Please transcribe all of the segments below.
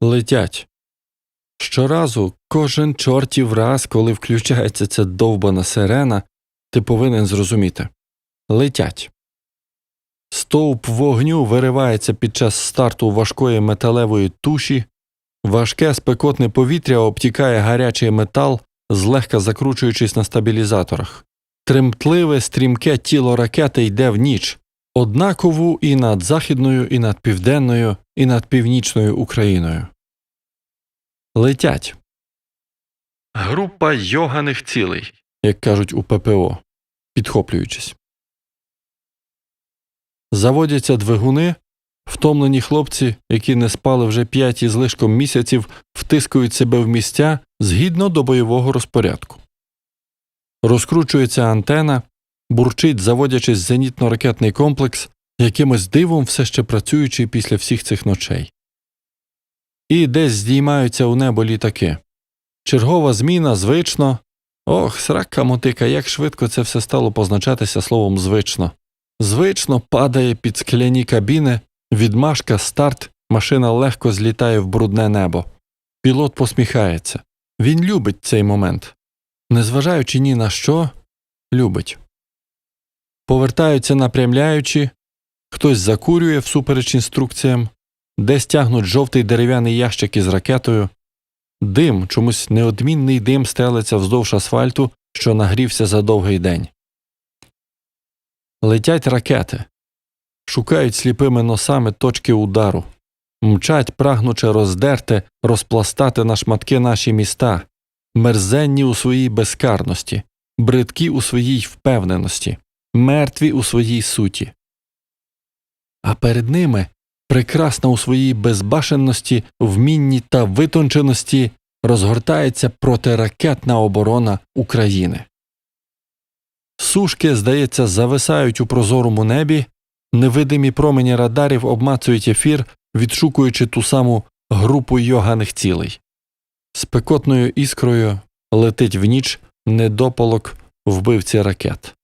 Летять. Щоразу, кожен чортів раз, коли включається ця довбана сирена, ти повинен зрозуміти летять. Стовп вогню виривається під час старту важкої металевої туші, важке спекотне повітря обтікає гарячий метал, злегка закручуючись на стабілізаторах. Тремтливе, стрімке тіло ракети йде в ніч, однакову і над Західною, і над Південною, і над Північною Україною. Летять. Група йоганих цілей, як кажуть у ППО, підхоплюючись. Заводяться двигуни, втомлені хлопці, які не спали вже п'ять із лишком місяців, втискують себе в місця згідно до бойового розпорядку. Розкручується антена, бурчить, заводячись зенітно-ракетний комплекс, якимось дивом все ще працюючий після всіх цих ночей. І десь здіймаються у небо літаки. Чергова зміна звично. Ох, срака мотика, як швидко це все стало позначатися словом звично. Звично падає під скляні кабіни, відмашка, старт, машина легко злітає в брудне небо. Пілот посміхається. Він любить цей момент. Незважаючи ні на що, любить. Повертаються напрямляючи, хтось закурює всупереч інструкціям, десь тягнуть жовтий дерев'яний ящик із ракетою. Дим, чомусь неодмінний дим стелиться вздовж асфальту, що нагрівся за довгий день. Летять ракети, шукають сліпими носами точки удару, мчать, прагнучи роздерти, розпластати на шматки наші міста, мерзенні у своїй безкарності, бридкі у своїй впевненості, мертві у своїй суті. А перед ними прекрасна у своїй безбашенності, вмінні та витонченості розгортається протиракетна оборона України. Сушки, здається, зависають у прозорому небі, невидимі промені радарів обмацують ефір, відшукуючи ту саму групу йоганих цілей. Спекотною іскрою летить в ніч недопалок вбивці ракет.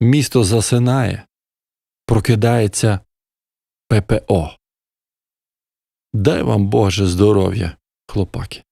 Місто засинає, прокидається ППО. Дай вам Боже здоров'я, хлопаки.